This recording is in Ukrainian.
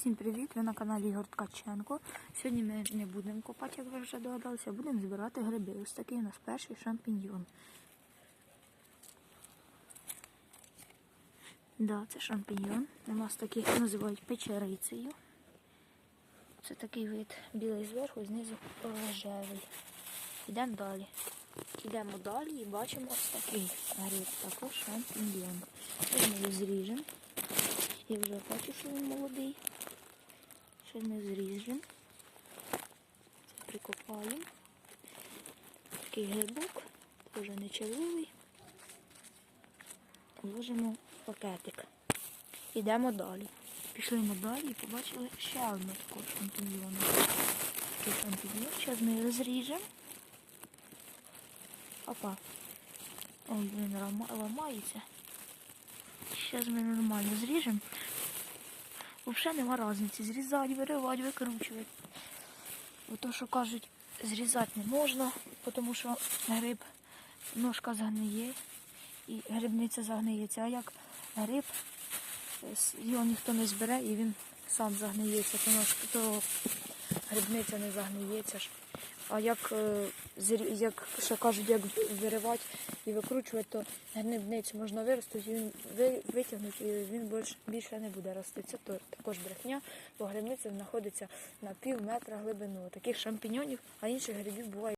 Всім привіт! Ви на каналі Ігор Ткаченко. Сьогодні ми не будемо копати, як ви вже догадалися, будемо збирати гриби. Ось такий у нас перший шампіньйон. Да, це шампіньйон. У нас таких називають печерицею. Це такий вид білий зверху, знизу рожевий. Йдемо далі. Йдемо далі і бачимо ось такий гриб, також шампіньйон. Ми його. Я вже бачу, що він молодий. Ще не зріжемо. Це прикопаємо. Такий грибок, теж не червивий. Вложимо в пакетик. Йдемо далі. Пішли ми далі і побачили ще одну таку шампіньйону. Такий шампіньйон. Зараз ми його зріжемо. Опа. Ой, він ламається. Зараз ми нормально зріжемо. Взагалі нема різниці. Зрізати, виривати, викручувати. Бо що кажуть, зрізати не можна, тому що гриб ножка загниє і грибниця загниється. А як гриб, його ніхто не збере і він сам загниється, то, то грибниця не загниється. А як, е, як ще кажуть, як виривати і викручувати, то грибницю можна виростити, він витягнути, і він більш, більше не буде рости. Це то- також брехня, бо грибниця знаходиться на пів метра глибину. Таких шампіньонів, а інших грибів буває.